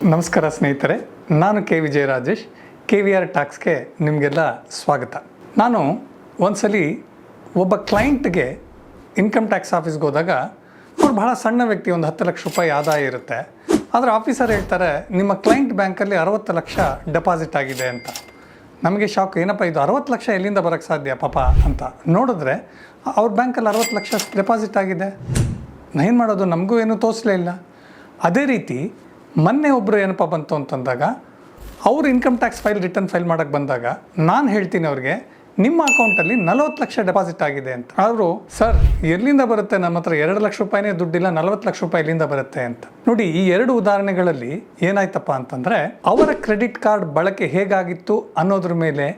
ನಮಸ್ಕಾರ ಸ್ನೇಹಿತರೆ, ನಾನು K Vijaya Rajesh K V R ಟಾಕ್ಸ್ಗೆ ನಿಮಗೆಲ್ಲ ಸ್ವಾಗತ. ನಾನು ಒಂದ್ಸಲಿ ಒಬ್ಬ ಕ್ಲೈಂಟ್ಗೆ ಇನ್ಕಮ್ ಟ್ಯಾಕ್ಸ್ ಆಫೀಸ್ಗೆ ಹೋದಾಗ ಅವ್ರು ಬಹಳ ಸಣ್ಣ ವ್ಯಕ್ತಿ, ಒಂದು ಹತ್ತು ಲಕ್ಷ ರೂಪಾಯಿ ಆದಾಯ ಇರುತ್ತೆ. ಆದರೆ ಆಫೀಸರ್ ಹೇಳ್ತಾರೆ, ನಿಮ್ಮ ಕ್ಲೈಂಟ್ ಬ್ಯಾಂಕಲ್ಲಿ ಅರವತ್ತು ಲಕ್ಷ ಡೆಪಾಸಿಟ್ ಆಗಿದೆ ಅಂತ. ನಮಗೆ ಶಾಕ್, ಏನಪ್ಪ ಇದು ಅರವತ್ತು ಲಕ್ಷ ಎಲ್ಲಿಂದ ಬರೋಕ್ಕೆ ಸಾಧ್ಯ ಪಾಪ ಅಂತ. ನೋಡಿದ್ರೆ ಅವ್ರ ಬ್ಯಾಂಕಲ್ಲಿ ಅರವತ್ತು ಲಕ್ಷ ಡೆಪಾಸಿಟ್ ಆಗಿದೆ. ನಾನು ಏನು ಮಾಡೋದು, ನಮಗೂ ಏನೂ ತೋರಿಸಲೇ ಇಲ್ಲ. ಅದೇ ರೀತಿ ಮೊನ್ನೆ ಒಬ್ಬರು ಏನಪ್ಪ ಬಂತು ಅಂತಂದಾಗ, ಅವರು income tax file return file ಮಾಡೋಕ್ಕೆ ಬಂದಾಗ ನಾನು ಹೇಳ್ತೀನಿ ಅವ್ರಿಗೆ, ನಿಮ್ಮ ಅಕೌಂಟಲ್ಲಿ ನಲವತ್ತು ಲಕ್ಷ ಡೆಪಾಸಿಟ್ ಆಗಿದೆ ಅಂತ. ಅವರು ಸರ್, ಎಲ್ಲಿಂದ ಬರುತ್ತೆ? ನಮ್ಮ ಹತ್ರ ಎರಡು ಲಕ್ಷ ರೂಪಾಯಿನೇ ದುಡ್ಡಿಲ್ಲ, ನಲವತ್ತು ಲಕ್ಷ ರೂಪಾಯಿ ಇಲ್ಲಿಂದ ಬರುತ್ತೆ? ಅಂತ. ನೋಡಿ, ಈ ಎರಡು ಉದಾಹರಣೆಗಳಲ್ಲಿ ಏನಾಯ್ತಪ್ಪ ಅಂತಂದರೆ, ಅವರ ಕ್ರೆಡಿಟ್ ಕಾರ್ಡ್ ಬಳಕೆ ಹೇಗಾಗಿತ್ತು ಅನ್ನೋದ್ರ ಮೇಲೆ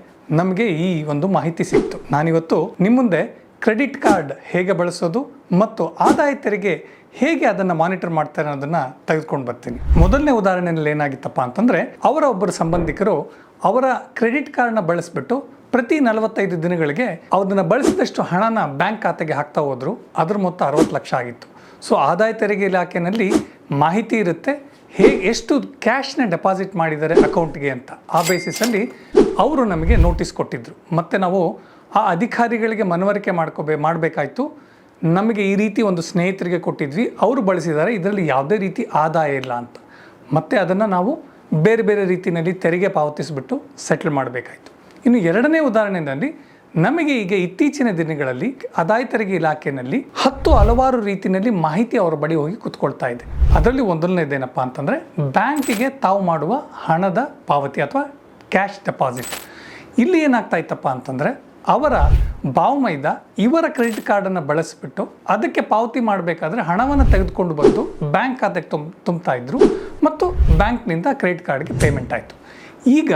ನಮಗೆ ಈ ಒಂದು ಮಾಹಿತಿ ಸಿಕ್ತು. ನಾನಿವತ್ತು ನಿಮ್ಮ ಮುಂದೆ ಕ್ರೆಡಿಟ್ ಕಾರ್ಡ್ ಹೇಗೆ ಬಳಸೋದು ಮತ್ತು ಆದಾಯ ತೆರಿಗೆ ಹೇಗೆ ಅದನ್ನು ಮಾನಿಟರ್ ಮಾಡ್ತಾರೆ ಅನ್ನೋದನ್ನು ತೆಗೆದುಕೊಂಡು ಬರ್ತೀನಿ. ಮೊದಲನೇ ಉದಾಹರಣೆಯಲ್ಲಿ ಏನಾಗಿತ್ತಪ್ಪ ಅಂತಂದರೆ, ಅವರ ಒಬ್ಬರು ಸಂಬಂಧಿಕರು ಅವರ ಕ್ರೆಡಿಟ್ ಕಾರ್ಡನ್ನ ಬಳಸಿಬಿಟ್ಟು ಪ್ರತಿ ನಲವತ್ತೈದು ದಿನಗಳಿಗೆ ಅದನ್ನು ಬಳಸಿದಷ್ಟು ಹಣನ ಬ್ಯಾಂಕ್ ಖಾತೆಗೆ ಹಾಕ್ತಾ ಹೋದರು. ಅದ್ರ ಮೊತ್ತ ಅರವತ್ತು ಲಕ್ಷ ಆಗಿತ್ತು. ಸೊ ಆದಾಯ ತೆರಿಗೆ ಇಲಾಖೆಯಲ್ಲಿ ಮಾಹಿತಿ ಇರುತ್ತೆ. ಹೇಗೆ, ಎಷ್ಟು ಕ್ಯಾಶ್ನ ಡೆಪಾಸಿಟ್ ಮಾಡಿದ್ದಾರೆ ಅಕೌಂಟ್ಗೆ ಅಂತ. ಆ ಬೇಸಿಸಲ್ಲಿ ಅವರು ನಮಗೆ ನೋಟಿಸ್ ಕೊಟ್ಟಿದ್ದರು ಮತ್ತು ನಾವು ಆ ಅಧಿಕಾರಿಗಳಿಗೆ ಮನವರಿಕೆ ಮಾಡ್ಕೋಬೇ, ಮಾಡಬೇಕಾಯ್ತು. ನಮಗೆ ಈ ರೀತಿ ಒಂದು ಸ್ನೇಹಿತರಿಗೆ ಕೊಟ್ಟಿದ್ವಿ. ಅವರು ಬಳಸಿದ್ದಾರೆ. ಇದರಲ್ಲಿ ಯಾವುದೇ ರೀತಿ ಆದಾಯ ಇಲ್ಲ ಅಂತ. ಮತ್ತು ಅದನ್ನು ನಾವು ಬೇರೆ ಬೇರೆ ರೀತಿಯಲ್ಲಿ ತೆರಿಗೆ ಪಾವತಿಸಿಬಿಟ್ಟು ಸೆಟ್ಲ್ ಮಾಡಬೇಕಾಯಿತು. ಇನ್ನು ಎರಡನೇ ಉದಾಹರಣೆಯಲ್ಲಿ ನಮಗೆ ಈಗ ಇತ್ತೀಚಿನ ದಿನಗಳಲ್ಲಿ ಆದಾಯ ತೆರಿಗೆ ಇಲಾಖೆಯಲ್ಲಿ ಹತ್ತು ಹಲವಾರು ರೀತಿಯಲ್ಲಿ ಮಾಹಿತಿ ಅವರ ಬಳಿ ಹೋಗಿ ಕುತ್ಕೊಳ್ತಾ ಇದೆ. ಅದರಲ್ಲಿ ಒಂದನೇದೇನಪ್ಪ ಅಂತಂದರೆ ಬ್ಯಾಂಕಿಗೆ ತಾವು ಮಾಡುವ ಹಣದ ಪಾವತಿ ಅಥವಾ ಕ್ಯಾಶ್ ಡೆಪಾಸಿಟ್. ಇಲ್ಲಿ ಏನಾಗ್ತಾ ಇತ್ತಪ್ಪ ಅಂತಂದರೆ ಅವರ ಬಾವುಮೈದ ಇವರ ಕ್ರೆಡಿಟ್ ಕಾರ್ಡನ್ನು ಬಳಸಿಬಿಟ್ಟು ಅದಕ್ಕೆ ಪಾವತಿ ಮಾಡಬೇಕಾದ್ರೆ ಹಣವನ್ನು ತೆಗೆದುಕೊಂಡು ಬಂದು ಬ್ಯಾಂಕ್ ಖಾತೆಗೆ ತುಂಬ ತುಂಬ್ತಾ ಇದ್ರು ಮತ್ತು ಬ್ಯಾಂಕ್ನಿಂದ ಕ್ರೆಡಿಟ್ ಕಾರ್ಡ್ಗೆ ಪೇಮೆಂಟ್ ಆಯಿತು. ಈಗ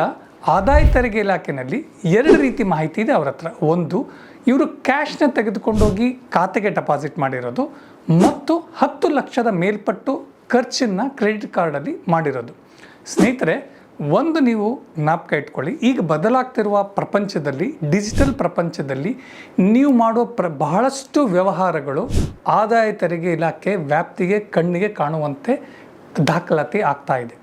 ಆದಾಯ ತೆರಿಗೆ ಇಲಾಖೆಯಲ್ಲಿ ಎರಡು ರೀತಿ ಮಾಹಿತಿ ಇದೆ ಅವರ ಹತ್ರ. ಒಂದು, ಇವರು ಕ್ಯಾಶ್ನ ತೆಗೆದುಕೊಂಡೋಗಿ ಖಾತೆಗೆ ಡೆಪಾಸಿಟ್ ಮಾಡಿರೋದು ಮತ್ತು ಹತ್ತು ಲಕ್ಷದ ಮೇಲ್ಪಟ್ಟು ಖರ್ಚನ್ನು ಕ್ರೆಡಿಟ್ ಕಾರ್ಡಲ್ಲಿ ಮಾಡಿರೋದು. ಸ್ನೇಹಿತರೆ ಒಂದು ನೀವು ಜ್ಞಾಪಕ ಇಟ್ಕೊಳ್ಳಿ. ಈಗ ಬದಲಾಗ್ತಿರುವ ಪ್ರಪಂಚದಲ್ಲಿ, ಡಿಜಿಟಲ್ ಪ್ರಪಂಚದಲ್ಲಿ ನೀವು ಮಾಡುವ ಪ್ರ, ಬಹಳಷ್ಟು ವ್ಯವಹಾರಗಳು ಆದಾಯ ತೆರಿಗೆ ಇಲಾಖೆ ವ್ಯಾಪ್ತಿಗೆ ಕಣ್ಣಿಗೆ ಕಾಣುವಂತೆ ದಾಖಲಾತಿ ಆಗ್ತಾ ಇದೆ.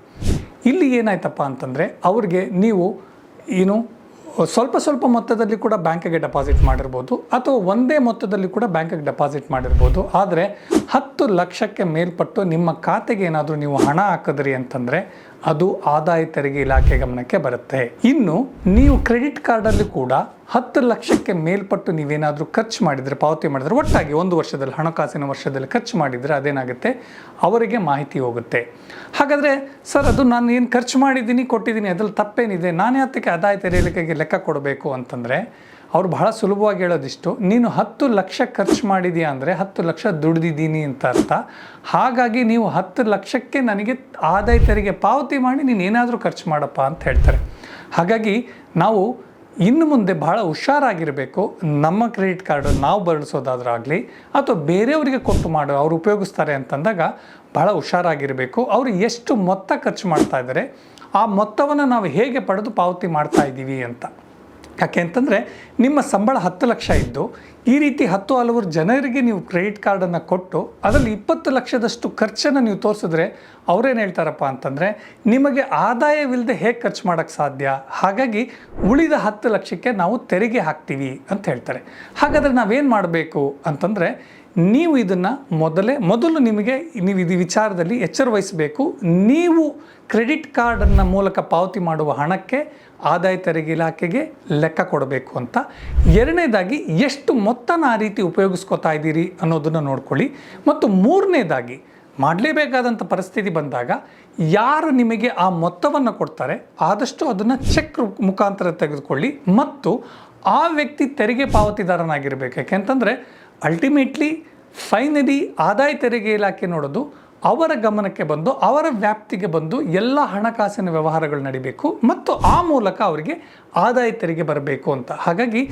ಇಲ್ಲಿ ಏನಾಯ್ತಪ್ಪ ಅಂತಂದರೆ, ಅವ್ರಿಗೆ ನೀವು ಏನು, ಸ್ವಲ್ಪ ಸ್ವಲ್ಪ ಮೊತ್ತದಲ್ಲಿ ಕೂಡ ಬ್ಯಾಂಕಿಗೆ ಡೆಪಾಸಿಟ್ ಮಾಡಿರ್ಬೋದು ಅಥವಾ ಒಂದೇ ಮೊತ್ತದಲ್ಲಿ ಕೂಡ ಬ್ಯಾಂಕಿಗೆ ಡೆಪಾಸಿಟ್ ಮಾಡಿರ್ಬೋದು. ಆದರೆ ಹತ್ತು ಲಕ್ಷಕ್ಕೆ ಮೇಲ್ಪಟ್ಟು ನಿಮ್ಮ ಖಾತೆಗೆ ಏನಾದರೂ ನೀವು ಹಣ ಹಾಕಿದ್ರಿ ಅಂತಂದರೆ ಅದು ಆದಾಯ ತೆರಿಗೆ ಇಲಾಖೆ ಗಮನಕ್ಕೆ ಬರುತ್ತೆ. ಇನ್ನು ನೀವು ಕ್ರೆಡಿಟ್ ಕಾರ್ಡಲ್ಲಿ ಕೂಡ ಹತ್ತು ಲಕ್ಷಕ್ಕೆ ಮೇಲ್ಪಟ್ಟು ನೀವೇನಾದರೂ ಖರ್ಚು ಮಾಡಿದರೆ, ಪಾವತಿ ಮಾಡಿದರೆ, ಒಟ್ಟಾಗಿ ಒಂದು ವರ್ಷದಲ್ಲಿ, ಹಣಕಾಸಿನ ವರ್ಷದಲ್ಲಿ ಖರ್ಚು ಮಾಡಿದರೆ ಅದೇನಾಗುತ್ತೆ? ಅವರಿಗೆ ಮಾಹಿತಿ ಹೋಗುತ್ತೆ. ಹಾಗಾದರೆ ಸರ್, ಅದು ನಾನು ಏನು ಖರ್ಚು ಮಾಡಿದ್ದೀನಿ, ಕೊಟ್ಟಿದ್ದೀನಿ, ಅದ್ರಲ್ಲಿ ತಪ್ಪೇನಿದೆ, ನಾನೇ ಹತ್ತಕ್ಕೆ ಆದಾಯ ತೆರಿಗೆ ಲೆಕ್ಕ ಕೊಡಬೇಕು ಅಂತಂದರೆ ಅವ್ರು ಬಹಳ ಸುಲಭವಾಗಿ ಹೇಳೋದಿಷ್ಟು, ನೀನು ಹತ್ತು ಲಕ್ಷ ಖರ್ಚು ಮಾಡಿದೀಯ ಅಂದರೆ ಹತ್ತು ಲಕ್ಷ ದುಡ್ದಿದ್ದೀನಿ ಅಂತ ಅರ್ಥ. ಹಾಗಾಗಿ ನೀವು ಹತ್ತು ಲಕ್ಷಕ್ಕೆ ನನಗೆ ಆದಾಯ ತೆರಿಗೆ ಪಾವತಿ ಮಾಡಿ ನೀನು ಏನಾದರೂ ಖರ್ಚು ಮಾಡಪ್ಪ ಅಂತ ಹೇಳ್ತಾರೆ. ಹಾಗಾಗಿ ನಾವು ಇನ್ನು ಮುಂದೆ ಬಹಳ ಹುಷಾರಾಗಿರಬೇಕು. ನಮ್ಮ ಕ್ರೆಡಿಟ್ ಕಾರ್ಡ್ ನಾವು ಬಳಸೋದಾದ್ರಾಗಲಿ, ಅಥವಾ ಬೇರೆಯವರಿಗೆ ಕೊಟ್ಟು ಮಾಡೋ, ಅವ್ರು ಉಪಯೋಗಿಸ್ತಾರೆ ಅಂತಂದಾಗ ಬಹಳ ಹುಷಾರಾಗಿರಬೇಕು. ಅವರು ಎಷ್ಟು ಮೊತ್ತ ಖರ್ಚು ಮಾಡ್ತಾ ಇದ್ದಾರೆ, ಆ ಮೊತ್ತವನ್ನು ನಾವು ಹೇಗೆ ಪಡೆದು ಪಾವತಿ ಮಾಡ್ತಾ ಇದ್ದೀವಿ ಅಂತ. ಯಾಕೆ ಅಂತಂದರೆ ನಿಮ್ಮ ಸಂಬಳ ಹತ್ತು ಲಕ್ಷ ಇದ್ದು, ಈ ರೀತಿ ಹತ್ತು ಹಲವಾರು ಜನರಿಗೆ ನೀವು ಕ್ರೆಡಿಟ್ ಕಾರ್ಡನ್ನು ಕೊಟ್ಟು, ಅದರಲ್ಲಿ ಇಪ್ಪತ್ತು ಲಕ್ಷದಷ್ಟು ಖರ್ಚನ್ನು ನೀವು ತೋರಿಸಿದ್ರೆ ಅವ್ರೇನು ಹೇಳ್ತಾರಪ್ಪ ಅಂತಂದರೆ, ನಿಮಗೆ ಆದಾಯವಿಲ್ಲದೆ ಹೇಗೆ ಖರ್ಚು ಮಾಡೋಕ್ಕೆ ಸಾಧ್ಯ? ಹಾಗಾಗಿ ಉಳಿದ ಹತ್ತು ಲಕ್ಷಕ್ಕೆ ನಾವು ತೆರಿಗೆ ಹಾಕ್ತೀವಿ ಅಂತ ಹೇಳ್ತಾರೆ. ಹಾಗಾದರೆ ನಾವೇನು ಮಾಡಬೇಕು ಅಂತಂದರೆ ನೀವು ಇದನ್ನು ಮೊದಲೇ, ಮೊದಲು ನಿಮಗೆ ನೀವು ಇದು ವಿಚಾರದಲ್ಲಿ ಎಚ್ಚರ ವಹಿಸಬೇಕು. ನೀವು ಕ್ರೆಡಿಟ್ ಕಾರ್ಡನ್ನು ಮೂಲಕ ಪಾವತಿ ಮಾಡುವ ಹಣಕ್ಕೆ ಆದಾಯ ತೆರಿಗೆ ಇಲಾಖೆಗೆ ಲೆಕ್ಕ ಕೊಡಬೇಕು ಅಂತ. ಎರಡನೇದಾಗಿ, ಎಷ್ಟು ಮೊತ್ತನ ಆ ರೀತಿ ಉಪಯೋಗಿಸ್ಕೊತಾ ಇದ್ದೀರಿ ಅನ್ನೋದನ್ನು ನೋಡ್ಕೊಳ್ಳಿ. ಮತ್ತು ಮೂರನೇದಾಗಿ, ಮಾಡಲೇಬೇಕಾದಂಥ ಪರಿಸ್ಥಿತಿ ಬಂದಾಗ ಯಾರು ನಿಮಗೆ ಆ ಮೊತ್ತವನ್ನು ಕೊಡ್ತಾರೆ, ಆದಷ್ಟು ಅದನ್ನು ಚೆಕ್ ಮುಖಾಂತರ ತೆಗೆದುಕೊಳ್ಳಿ. ಮತ್ತು ಆ ವ್ಯಕ್ತಿ ತೆರಿಗೆ ಪಾವತಿದಾರನಾಗಿರಬೇಕು. ಯಾಕೆಂತಂದರೆ ಅಲ್ಟಿಮೇಟ್ಲಿ ಫೈನಲಿ ಆದಾಯ ತೆರಿಗೆ ಇಲಾಖೆ ನೋಡೋದು ಅವರ ಗಮನಕ್ಕೆ ಬಂದು, ಅವರ ವ್ಯಾಪ್ತಿಗೆ ಬಂದು ಎಲ್ಲ ಹಣಕಾಸಿನ ವ್ಯವಹಾರಗಳು ನಡಿಬೇಕು ಮತ್ತು ಆ ಮೂಲಕ ಅವರಿಗೆ ಆದಾಯ ತೆರಿಗೆ ಬರಬೇಕು ಅಂತ. ಹಾಗಾಗಿ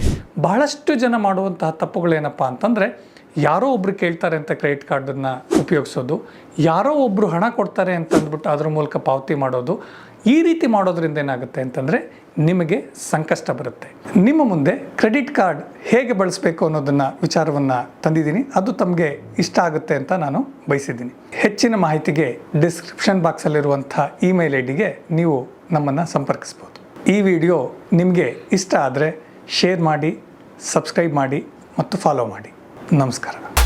ಬಹಳಷ್ಟು ಜನ ಮಾಡುವಂತಹ ತಪ್ಪುಗಳೇನಪ್ಪ ಅಂತಂದರೆ ಯಾರೋ ಒಬ್ರು ಕೇಳ್ತಾರೆ ಅಂತ ಕ್ರೆಡಿಟ್ ಕಾರ್ಡನ್ನು ಉಪಯೋಗಿಸೋದು, ಯಾರೋ ಒಬ್ಬರು ಹಣ ಕೊಡ್ತಾರೆ ಅಂತ ಅಂದ್ಬಿಟ್ಟು ಅದ್ರ ಮೂಲಕ ಪಾವತಿ ಮಾಡೋದು, ಈ ರೀತಿ ಮಾಡೋದ್ರಿಂದ ಏನಾಗುತ್ತೆ ಅಂತಂದರೆ ನಿಮಗೆ ಸಂಕಷ್ಟ ಬರುತ್ತೆ. ನಿಮ್ಮ ಮುಂದೆ ಕ್ರೆಡಿಟ್ ಕಾರ್ಡ್ ಹೇಗೆ ಬಳಸಬೇಕು ಅನ್ನೋದನ್ನು ವಿಚಾರವನ್ನು ತಂದಿದ್ದೀನಿ. ಅದು ತಮಗೆ ಇಷ್ಟ ಆಗುತ್ತೆ ಅಂತ ನಾನು ಬಯಸಿದ್ದೀನಿ. ಹೆಚ್ಚಿನ ಮಾಹಿತಿಗೆ ಡಿಸ್ಕ್ರಿಪ್ಷನ್ ಬಾಕ್ಸಲ್ಲಿರುವಂಥ ಇಮೇಲ್ ಐ ಡಿಗೆ ನೀವು ನಮ್ಮನ್ನು ಸಂಪರ್ಕಿಸಬಹುದು ಈ ವಿಡಿಯೋ ನಿಮಗೆ ಇಷ್ಟ ಆದರೆ ಶೇರ್ ಮಾಡಿ, ಸಬ್ಸ್ಕ್ರೈಬ್ ಮಾಡಿ ಮತ್ತು ಫಾಲೋ ಮಾಡಿ. ನಮಸ್ಕಾರಗಳು